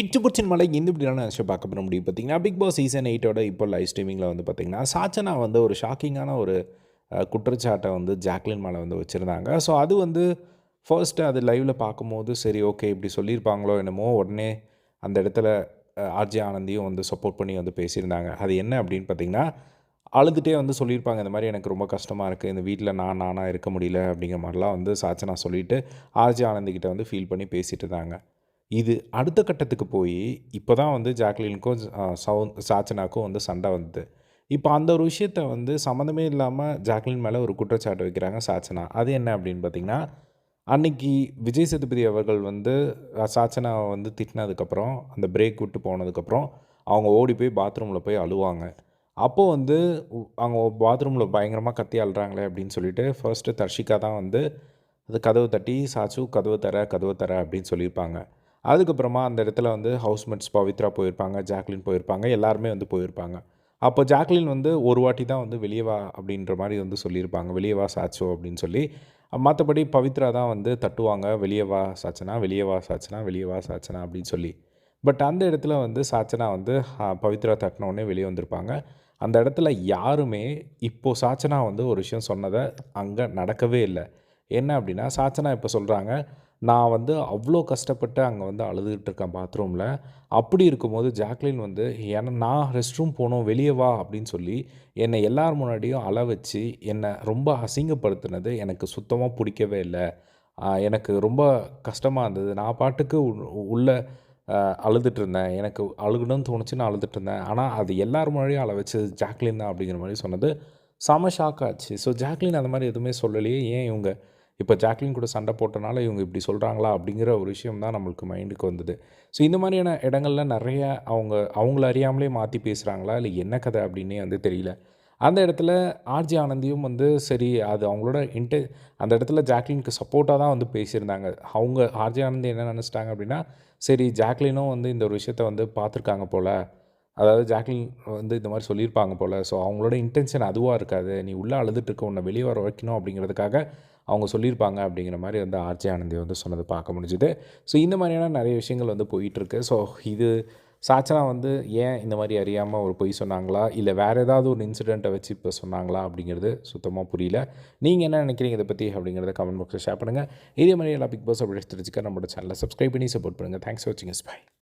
இட்டு மலை இந்த இப்படியான விஷயம் பார்க்க போகிற முடியும். பார்த்தீங்கன்னா பிக் பாஸ் சீசன் எயிட்டோட இப்போ லைவ் ஸ்ட்ரீமிங்கில் வந்து பார்த்தீங்கன்னா சாச்சனா வந்து ஒரு ஷாக்கிங்கான ஒரு குற்றச்சாட்டை வந்து ஜாக்லின் மேலே வந்து வச்சுருந்தாங்க. ஸோ அது வந்து ஃபர்ஸ்ட்டு அது லைவில் பார்க்கும்போது சரி ஓகே இப்படி சொல்லியிருப்பாங்களோ என்னமோ உடனே அந்த இடத்துல ஆர்ஜே ஆனந்தியும் வந்து சப்போர்ட் பண்ணி வந்து பேசியிருந்தாங்க. அது என்ன அப்படின்னு பார்த்தீங்கன்னா அழுதுகிட்டே வந்து சொல்லியிருப்பாங்க இந்த மாதிரி எனக்கு ரொம்ப கஷ்டமாக இருக்குது இந்த வீட்டில் நான் நானாக இருக்க முடியல. அப்படிங்கிற மாதிரிலாம் வந்து சாச்சனா சொல்லிவிட்டு ஆர்ஜே ஆனந்திக்கிட்ட வந்து ஃபீல் பண்ணி பேசிகிட்டு இருந்தாங்க. இது அடுத்த கட்டத்துக்கு போய் இப்போ தான் வந்து ஜாக்லினுக்கும் சவு சாச்சனாக்கும் வந்து சண்டை வந்தது. இப்போ அந்த ஒரு விஷயத்த வந்து சம்மந்தமே இல்லாமல் ஜாக்லின் மேலே ஒரு குற்றச்சாட்டு வைக்கிறாங்க சாச்சனா. அது என்ன அப்படின்னு பார்த்தீங்கன்னா அன்னைக்கு விஜய் சேதுபதி அவர்கள் வந்து சாச்சனாவை வந்து திட்டினதுக்கப்புறம் அந்த பிரேக் விட்டு போனதுக்கப்புறம் அவங்க ஓடி போய் பாத்ரூமில் போய் அழுவாங்க. அப்போது வந்து அவங்க பாத்ரூமில் பயங்கரமாக கத்தி அழுறாங்களே அப்படின்னு சொல்லிட்டு ஃபர்ஸ்ட்டு தர்ஷிகா தான் வந்து அது கதவு தட்டி சாச்சு கதவு தர கதவு தர அப்படின்னு சொல்லியிருப்பாங்க. அதுக்கப்புறமா அந்த இடத்துல வந்து ஹவுஸ்மேட்ஸ் பவித்ரா போயிருப்பாங்க ஜாக்லின் போயிருப்பாங்க எல்லாருமே வந்து போயிருப்பாங்க. அப்போ ஜாக்லின் வந்து ஒரு வாட்டி தான் வந்து வெளியே வா அப்படின்ற மாதிரி வந்து சொல்லியிருப்பாங்க. வெளியே வா சாச்சோ அப்படின்னு சொல்லி. மற்றபடி பவித்ரா தான் வந்து தட்டுவாங்க. வெளியே வா சாச்சனா வெளியே வா சாச்சனா வெளியே வா சாச்சனா அப்படின்னு சொல்லி. பட் அந்த இடத்துல வந்து சாச்சனா வந்து பவித்ரா தட்டினோடனே வெளியே வந்திருப்பாங்க. அந்த இடத்துல யாருமே இப்போது சாச்சனா வந்து ஒரு விஷயம் சொன்னதை அங்கே நடக்கவே இல்லை. என்ன அப்படின்னா சாச்சனா இப்போ சொல்கிறாங்க நான் வந்து அவ்வளோ கஷ்டப்பட்டு அங்கே வந்து அழுதுகிட்டு இருக்கேன் பாத்ரூமில் அப்படி இருக்கும்போது ஜாக்லின் வந்து ஏன்னா நான் ரெஸ்ட் ரூம் போகணும் வெளியே வா அப்படின்னு சொல்லி என்னை எல்லார் முன்னாடியும் அள வச்சு என்னை ரொம்ப அசிங்கப்படுத்தினது எனக்கு சுத்தமாக பிடிக்கவே இல்லை. எனக்கு ரொம்ப கஷ்டமாக இருந்தது. நான் பாட்டுக்கு உள்ளே உள்ள அழுதுட்டு இருந்தேன். எனக்கு அழுகணும்னு தோணுச்சு நான் அழுதுட்டு இருந்தேன். ஆனால் அது எல்லார் முன்னாடியும் அழ வச்சது ஜாக்லின் தான் அப்படிங்கிற மாதிரி சொன்னது. செம ஷாக் ஆச்சு. ஸோ ஜாக்லின் அந்த மாதிரி எதுவுமே சொல்லலையே. ஏன் இவங்க இப்போ ஜாக்லின் கூட சண்டை போட்டனால இவங்க இப்படி சொல்கிறாங்களா அப்படிங்கிற ஒரு விஷயம் தான் நம்மளுக்கு மைண்டுக்கு வந்தது. ஸோ இந்த மாதிரியான இடங்கள்ல நிறைய அவங்க அவங்கள அறியாமலே மாற்றி பேசுகிறாங்களா இல்லை என்ன கதை அப்படின்னே வந்து தெரியல. அந்த இடத்துல ஆர்ஜி ஆனந்தியும் வந்து சரி அது அவங்களோட இன்டெ அந்த இடத்துல ஜாக்லினுக்கு சப்போர்ட்டாக தான் வந்து பேசியிருந்தாங்க. அவங்க ஆர்ஜி ஆனந்தி என்ன நினச்சிட்டாங்க அப்படின்னா சரி ஜாக்லினும் வந்து இந்த ஒரு விஷயத்த வந்து பார்த்துருக்காங்க போல். அதாவது ஜாக்லின் வந்து இந்த மாதிரி சொல்லியிருப்பாங்க போல். ஸோ அவங்களோட இன்டென்ஷன் அதுவாக இருக்காது. நீ உள்ளே அழுதுட்டுருக்க உன்னை வெளியே வர வைக்கணும் அப்படிங்கிறதுக்காக அவங்க சொல்லியிருப்பாங்க அப்படிங்கிற மாதிரி வந்து ஆர்ஜே ஆனந்தி வந்து சொன்னது பார்க்க முடிஞ்சுது. ஸோ இந்த மாதிரியான நிறைய விஷயங்கள் வந்து போயிட்டுருக்கு. ஸோ இது சாச்சனா வந்து ஏன் இந்த மாதிரி அறியாமல் ஒரு பொய் சொன்னாங்களா? இல்லை வேறு ஏதாவது ஒரு இன்சிடெண்ட்டை வச்சு இப்போ சொன்னாங்களா? அப்படிங்கிறது சுத்தமாக புரியல. நீங்கள் என்ன நினைக்கிறீங்க இதை பற்றி அப்படிங்கிறத கமெண்ட் பாக்ஸில் ஷேர் பண்ணுங்கள் இதே மாதிரி எல்லா பிக் பாஸ் அப்படி தெரிஞ்சுக்க நம்மளோட சேனலை சப்ஸ்கிரைப் பண்ணி சப்போர்ட் பண்ணுங்கள் தேங்க்ஸ் ஃபார் வாட்சிங் பை